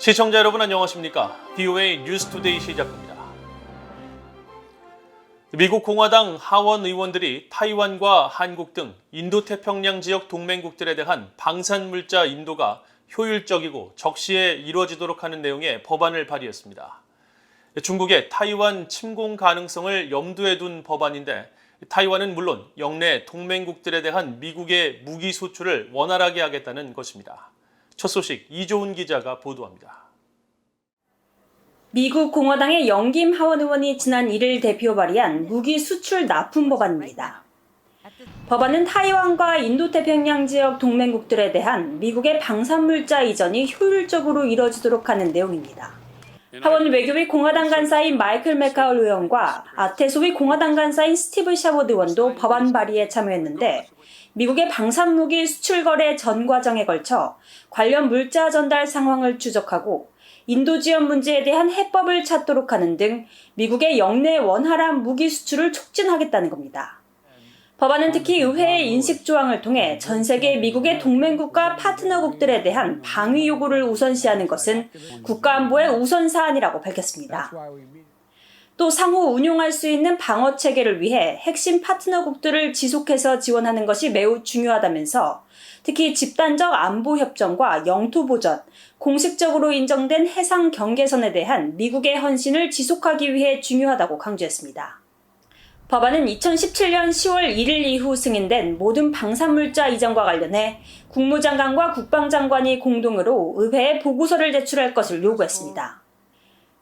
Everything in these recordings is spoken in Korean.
시청자 여러분 안녕하십니까? DOA 뉴스투데이 시작합니다. 미국 공화당 하원 의원들이 타이완과 한국 등 인도태평양 지역 동맹국들에 대한 방산물자 인도가 효율적이고 적시에 이루어지도록 하는 내용의 법안을 발의했습니다. 중국의 타이완 침공 가능성을 염두에 둔 법안인데 타이완은 물론 영내 동맹국들에 대한 미국의 무기 수출을 원활하게 하겠다는 것입니다. 첫 소식 이조은 기자가 보도합니다. 미국 공화당의 영김 하원 의원이 지난 1일 대표 발의한 무기 수출 납품 법안입니다. 법안은 타이완과 인도태평양 지역 동맹국들에 대한 미국의 방산물자 이전이 효율적으로 이뤄지도록 하는 내용입니다. 하원 외교위 공화당 간사인 마이클 메카울 의원과 아테소위 공화당 간사인 스티브 샤보드 의원도 법안 발의에 참여했는데 미국의 방산무기 수출 거래 전 과정에 걸쳐 관련 물자 전달 상황을 추적하고 인도 지원 문제에 대한 해법을 찾도록 하는 등 미국의 영내 원활한 무기 수출을 촉진하겠다는 겁니다. 법안은 특히 의회의 인식 조항을 통해 전 세계 미국의 동맹국과 파트너국들에 대한 방위 요구를 우선시하는 것은 국가안보의 우선 사안이라고 밝혔습니다. 또 상호 운용할 수 있는 방어 체계를 위해 핵심 파트너국들을 지속해서 지원하는 것이 매우 중요하다면서 특히 집단적 안보 협정과 영토 보전, 공식적으로 인정된 해상 경계선에 대한 미국의 헌신을 지속하기 위해 중요하다고 강조했습니다. 법안은 2017년 10월 1일 이후 승인된 모든 방산물자 이전과 관련해 국무장관과 국방장관이 공동으로 의회에 보고서를 제출할 것을 요구했습니다.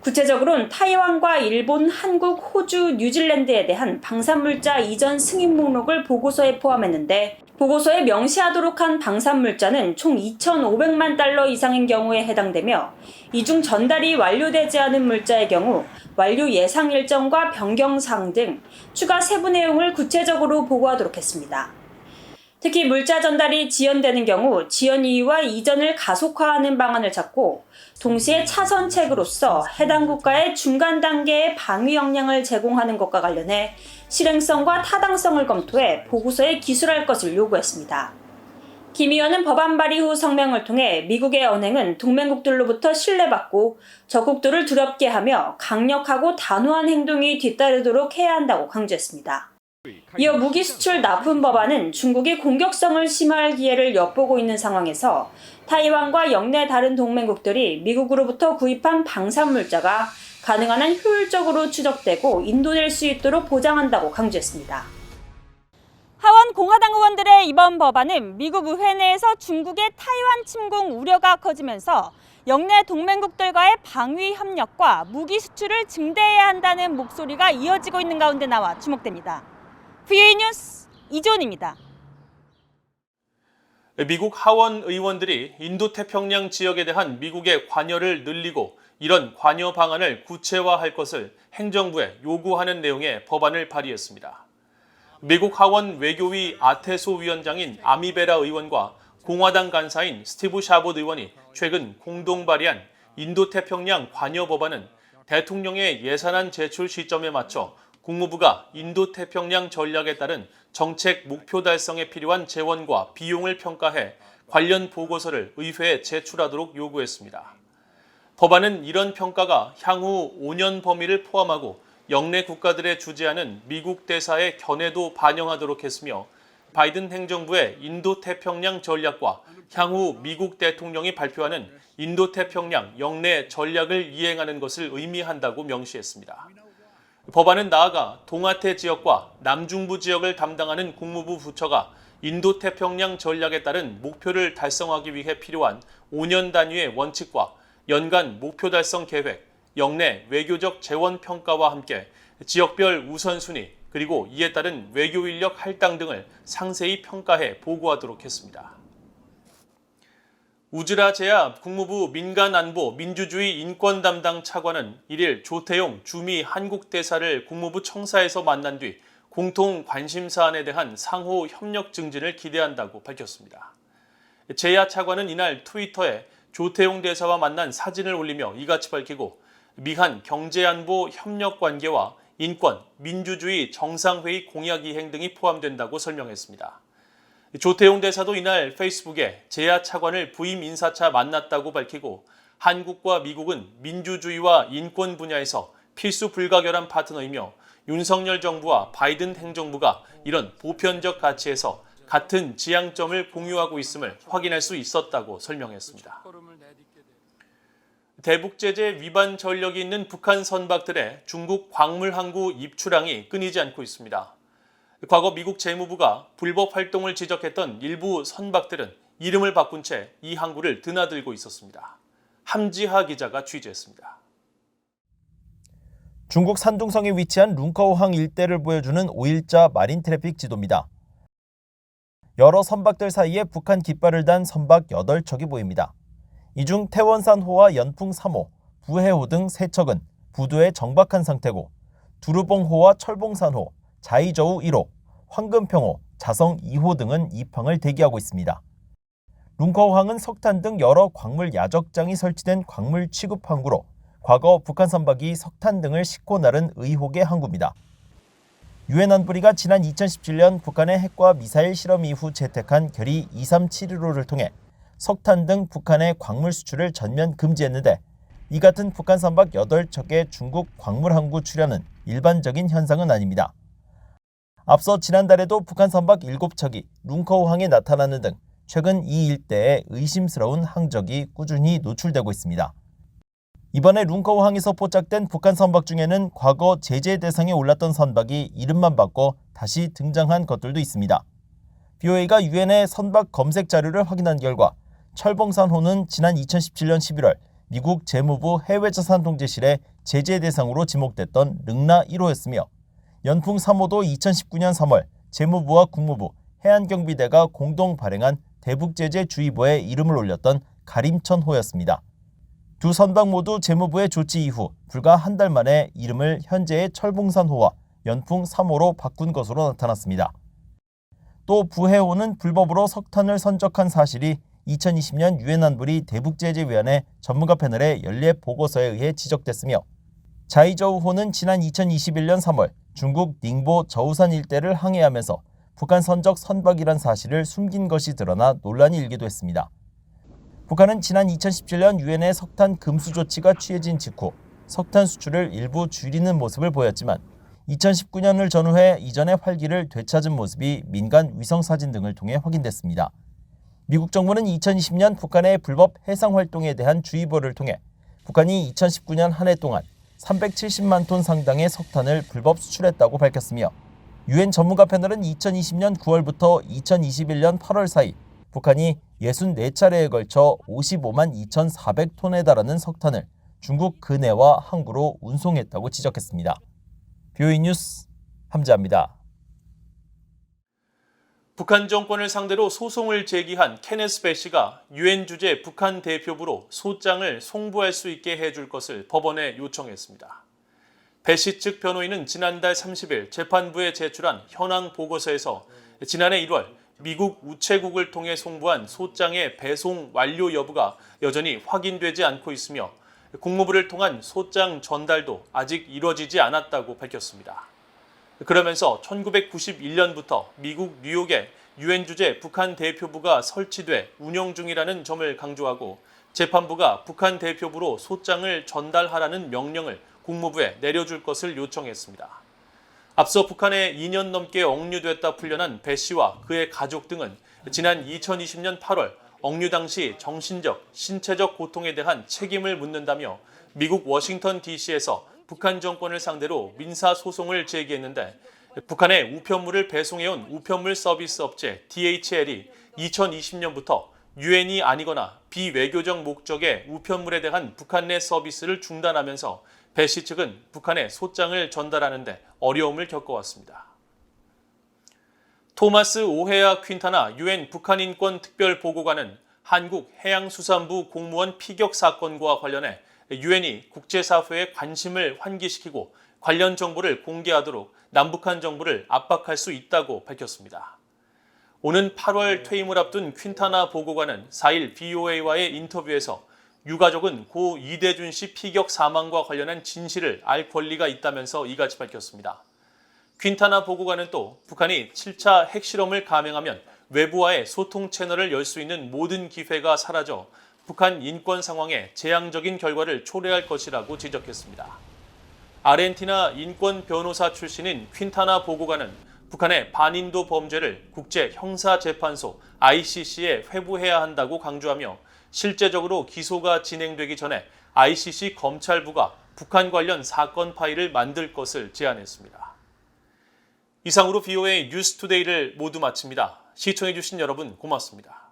구체적으로는 타이완과 일본, 한국, 호주, 뉴질랜드에 대한 방산물자 이전 승인 목록을 보고서에 포함했는데 보고서에 명시하도록 한 방산물자는 총 2,500만 달러 이상인 경우에 해당되며 이 중 전달이 완료되지 않은 물자의 경우 완료 예상 일정과 변경사항 등 추가 세부 내용을 구체적으로 보고하도록 했습니다. 특히 물자 전달이 지연되는 경우 지연 이유와 이전을 가속화하는 방안을 찾고 동시에 차선책으로서 해당 국가의 중간 단계의 방위 역량을 제공하는 것과 관련해 실행성과 타당성을 검토해 보고서에 기술할 것을 요구했습니다. 김 의원은 법안 발의 후 성명을 통해 미국의 언행은 동맹국들로부터 신뢰받고 적국들을 두렵게 하며 강력하고 단호한 행동이 뒤따르도록 해야 한다고 강조했습니다. 이어 무기 수출 납품 법안은 중국이 공격성을 심화할 기회를 엿보고 있는 상황에서 타이완과 영내 다른 동맹국들이 미국으로부터 구입한 방산물자가 가능한 한 효율적으로 추적되고 인도될 수 있도록 보장한다고 강조했습니다. 하원 공화당 의원들의 이번 법안은 미국 의회 내에서 중국의 타이완 침공 우려가 커지면서 영내 동맹국들과의 방위 협력과 무기 수출을 증대해야 한다는 목소리가 이어지고 있는 가운데 나와 주목됩니다. VA 뉴스 이존입니다. 미국 하원 의원들이 인도 태평양 지역에 대한 미국의 관여를 늘리고 이런 관여 방안을 구체화할 것을 행정부에 요구하는 내용의 법안을 발의했습니다. 미국 하원 외교위 아테소 위원장인 아미베라 의원과 공화당 간사인 스티브 샤봇 의원이 최근 공동 발의한 인도태평양 관여 법안은 대통령의 예산안 제출 시점에 맞춰 국무부가 인도 태평양 전략에 따른 정책 목표 달성에 필요한 재원과 비용을 평가해 관련 보고서를 의회에 제출하도록 요구했습니다. 법안은 이런 평가가 향후 5년 범위를 포함하고 영내 국가들에 주재하는 미국 대사의 견해도 반영하도록 했으며 바이든 행정부의 인도 태평양 전략과 향후 미국 대통령이 발표하는 인도 태평양 영내 전략을 이행하는 것을 의미한다고 명시했습니다. 법안은 나아가 동아태 지역과 남중부 지역을 담당하는 국무부 부처가 인도 태평양 전략에 따른 목표를 달성하기 위해 필요한 5년 단위의 원칙과 연간 목표 달성 계획, 영내 외교적 재원 평가와 함께 지역별 우선순위 그리고 이에 따른 외교 인력 할당 등을 상세히 평가해 보고하도록 했습니다. 우즈라 제압 국무부 민간안보 민주주의 인권 담당 차관은 1일 조태용 주미 한국 대사를 국무부 청사에서 만난 뒤 공통 관심 사안에 대한 상호 협력 증진을 기대한다고 밝혔습니다. 제야 차관은 이날 트위터에 조태용 대사와 만난 사진을 올리며 이같이 밝히고 미한 경제안보 협력 관계와 인권, 민주주의 정상회의 공약 이행 등이 포함된다고 설명했습니다. 조태용 대사도 이날 페이스북에 제야 차관을 부임 인사차 만났다고 밝히고 한국과 미국은 민주주의와 인권 분야에서 필수 불가결한 파트너이며 윤석열 정부와 바이든 행정부가 이런 보편적 가치에서 같은 지향점을 공유하고 있음을 확인할 수 있었다고 설명했습니다. 대북 제재 위반 전력이 있는 북한 선박들의 중국 광물 항구 입출항이 끊이지 않고 있습니다. 과거 미국 재무부가 불법 활동을 지적했던 일부 선박들은 이름을 바꾼 채 이 항구를 드나들고 있었습니다. 함지하 기자가 취재했습니다. 중국 산둥성에 위치한 룽커우항 일대를 보여주는 5일자 마린 트래픽 지도입니다. 여러 선박들 사이에 북한 깃발을 단 선박 8척이 보입니다. 이 중 태원산호와 연풍 3호, 부해호 등 3척은 부두에 정박한 상태고 두루봉호와 철봉산호, 자이저우 1호, 황금평호, 자성 2호 등은 입항을 대기하고 있습니다. 룽커우항은 석탄 등 여러 광물 야적장이 설치된 광물 취급 항구로 과거 북한 선박이 석탄 등을 싣고 나른 의혹의 항구입니다. 유엔 안보리가 지난 2017년 북한의 핵과 미사일 실험 이후 채택한 결의 2371호를 통해 석탄 등 북한의 광물 수출을 전면 금지했는데 이 같은 북한 선박 8척의 중국 광물 항구 출현은 일반적인 현상은 아닙니다. 앞서 지난달에도 북한 선박 7척이 룽커우항에 나타나는 등 최근 이 일대에 의심스러운 항적이 꾸준히 노출되고 있습니다. 이번에 룽커우항에서 포착된 북한 선박 중에는 과거 제재 대상에 올랐던 선박이 이름만 바꿔 다시 등장한 것들도 있습니다. BOA가 유엔의 선박 검색 자료를 확인한 결과 철봉산호는 지난 2017년 11월 미국 재무부 해외자산통제실의 제재 대상으로 지목됐던 릉나 1호였으며 연풍 3호도 2019년 3월 재무부와 국무부, 해안경비대가 공동 발행한 대북제재 주의보에 이름을 올렸던 가림천호였습니다. 두 선박 모두 재무부의 조치 이후 불과 한 달 만에 이름을 현재의 철봉산호와 연풍 3호로 바꾼 것으로 나타났습니다. 또 부해호는 불법으로 석탄을 선적한 사실이 2020년 유엔 안보리 대북제재위원회 전문가 패널의 연례 보고서에 의해 지적됐으며 자이저우호는 지난 2021년 3월 중국 닝보 저우산 일대를 항해하면서 북한 선적 선박이란 사실을 숨긴 것이 드러나 논란이 일기도 했습니다. 북한은 지난 2017년 유엔의 석탄 금수 조치가 취해진 직후 석탄 수출을 일부 줄이는 모습을 보였지만 2019년을 전후해 이전의 활기를 되찾은 모습이 민간 위성 사진 등을 통해 확인됐습니다. 미국 정부는 2020년 북한의 불법 해상 활동에 대한 주의보를 통해 북한이 2019년 한 해 동안 370만 톤 상당의 석탄을 불법 수출했다고 밝혔으며 유엔 전문가 패널은 2020년 9월부터 2021년 8월 사이 북한이 64차례에 걸쳐 55만 2,400톤에 달하는 석탄을 중국 근해와 항구로 운송했다고 지적했습니다. 뷰이 뉴스 함자입니다. 북한 정권을 상대로 소송을 제기한 케네스 베시가 유엔 주재 북한 대표부로 소장을 송부할 수 있게 해줄 것을 법원에 요청했습니다. 베시 측 변호인은 지난달 30일 재판부에 제출한 현황 보고서에서 지난해 1월 미국 우체국을 통해 송부한 소장의 배송 완료 여부가 여전히 확인되지 않고 있으며 국무부를 통한 소장 전달도 아직 이뤄지지 않았다고 밝혔습니다. 그러면서 1991년부터 미국 뉴욕에 유엔 주재 북한 대표부가 설치돼 운영 중이라는 점을 강조하고 재판부가 북한 대표부로 소장을 전달하라는 명령을 국무부에 내려줄 것을 요청했습니다. 앞서 북한에 2년 넘게 억류됐다 풀려난 배 씨와 그의 가족 등은 지난 2020년 8월 억류 당시 정신적, 신체적 고통에 대한 책임을 묻는다며 미국 워싱턴 DC에서 북한 정권을 상대로 민사 소송을 제기했는데 북한에 우편물을 배송해온 우편물 서비스 업체 DHL이 2020년부터 유엔이 아니거나 비외교적 목적의 우편물에 대한 북한 내 서비스를 중단하면서 배시 측은 북한에 소장을 전달하는데 어려움을 겪어왔습니다. 토마스 오헤아 퀸타나 유엔 북한인권 특별보고관은 한국 해양수산부 공무원 피격 사건과 관련해 유엔이 국제사회의 관심을 환기시키고 관련 정보를 공개하도록 남북한 정부를 압박할 수 있다고 밝혔습니다. 오는 8월 퇴임을 앞둔 퀸타나 보고관은 4일 BOA와의 인터뷰에서 유가족은 고 이대준 씨 피격 사망과 관련한 진실을 알 권리가 있다면서 이같이 밝혔습니다. 퀸타나 보고관은 또 북한이 7차 핵실험을 감행하면 외부와의 소통 채널을 열 수 있는 모든 기회가 사라져 북한 인권 상황에 재앙적인 결과를 초래할 것이라고 지적했습니다. 아르헨티나 인권 변호사 출신인 퀸타나 보고관은 북한의 반인도 범죄를 국제 형사재판소 ICC에 회부해야 한다고 강조하며 실제적으로 기소가 진행되기 전에 ICC 검찰부가 북한 관련 사건 파일을 만들 것을 제안했습니다. 이상으로 BOA 뉴스투데이를 모두 마칩니다. 시청해주신 여러분 고맙습니다.